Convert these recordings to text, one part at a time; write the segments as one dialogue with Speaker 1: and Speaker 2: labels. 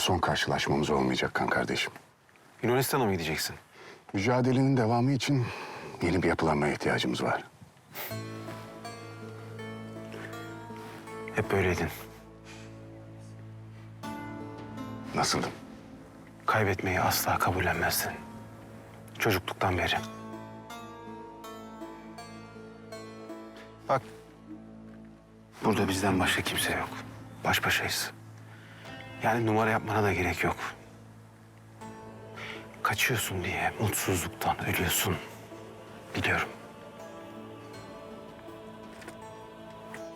Speaker 1: son karşılaşmamız olmayacak kan kardeşim.
Speaker 2: Yunanistan'a mı gideceksin?
Speaker 1: Mücadelenin devamı için yeni bir yapılanmaya ihtiyacımız var.
Speaker 2: Hep böyleydin.
Speaker 1: Nasıldım?
Speaker 2: Kaybetmeyi asla kabullenmezdin. Çocukluktan beri. Bak. Burada bizden başka kimse yok. Baş başayız. Yani numara yapmana da gerek yok. Kaçıyorsun diye mutsuzluktan ölüyorsun. Biliyorum.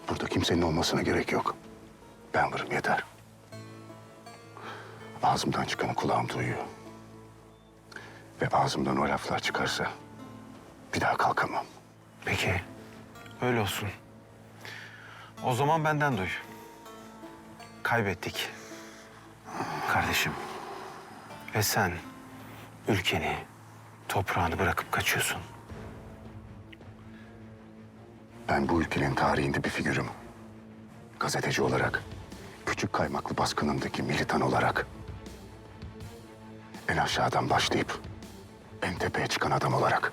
Speaker 1: Burada kimsenin olmasına gerek yok. Ben varım yeter. Ağzımdan çıkanı kulağım duyuyor. Ve ağzımdan o laflar çıkarsa bir daha kalkamam.
Speaker 2: Peki. Öyle olsun. O zaman benden duy. Kaybettik. Kardeşim. Ve sen ülkeni, toprağını bırakıp kaçıyorsun.
Speaker 1: Ben bu ülkenin tarihinde bir figürüm. Gazeteci olarak, küçük kaymaklı baskınındaki militan olarak. En aşağıdan başlayıp en tepeye çıkan adam olarak.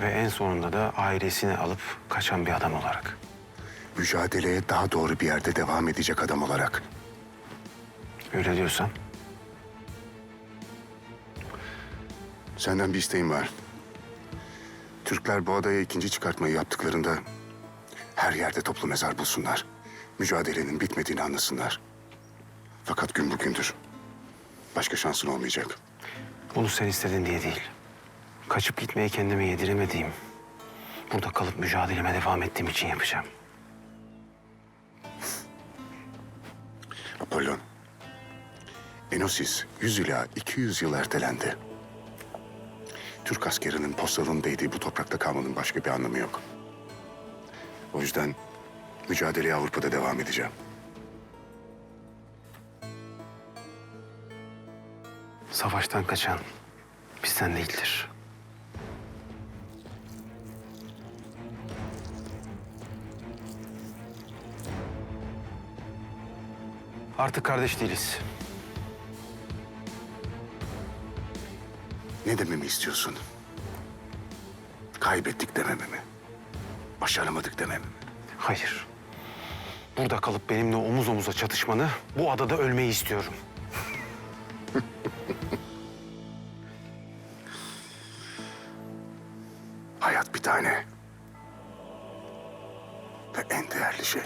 Speaker 2: Ve en sonunda da ailesini alıp kaçan bir adam olarak.
Speaker 1: Mücadeleye daha doğru bir yerde devam edecek adam olarak.
Speaker 2: Öyle diyorsan
Speaker 1: Senden bir isteğim var. Türkler bu adaya ikinci çıkartmayı yaptıklarında her yerde toplu mezar bulsunlar. Mücadelenin bitmediğini anlasınlar. Fakat gün bugündür. Başka şansın olmayacak.
Speaker 2: bunu sen istedin diye değil. Kaçıp gitmeyi kendime yediremediğim, burada kalıp mücadeleme devam ettiğim için yapacağım.
Speaker 1: Apollon. Enosis 100 ila 200 yıl ertelendi. Türk askerinin postalının değdiği bu toprakta kalmanın başka bir anlamı yok. O yüzden mücadeleye Avrupa'da devam edeceğim.
Speaker 2: Savaştan kaçan bizden değildir. Artık kardeş değiliz.
Speaker 1: Ne dememi istiyorsun? Kaybettik dememi mi? Başaramadık dememi mi?
Speaker 2: Hayır. Burada kalıp benimle omuz omuza çatışmanı, bu adada ölmeyi istiyorum.
Speaker 1: Hayat bir tane. Ve en değerli şey.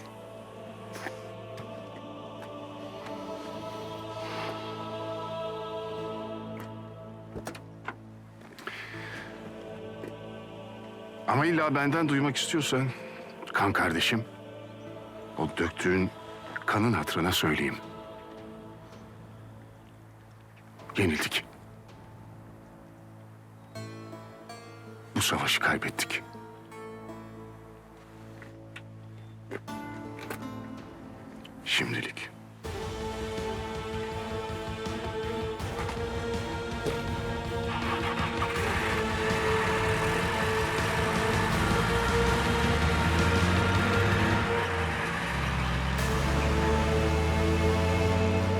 Speaker 1: Ama illa benden duymak istiyorsan kan kardeşim o döktüğün kanın hatırına söyleyeyim. Yenildik. Bu savaşı kaybettik. Şimdilik.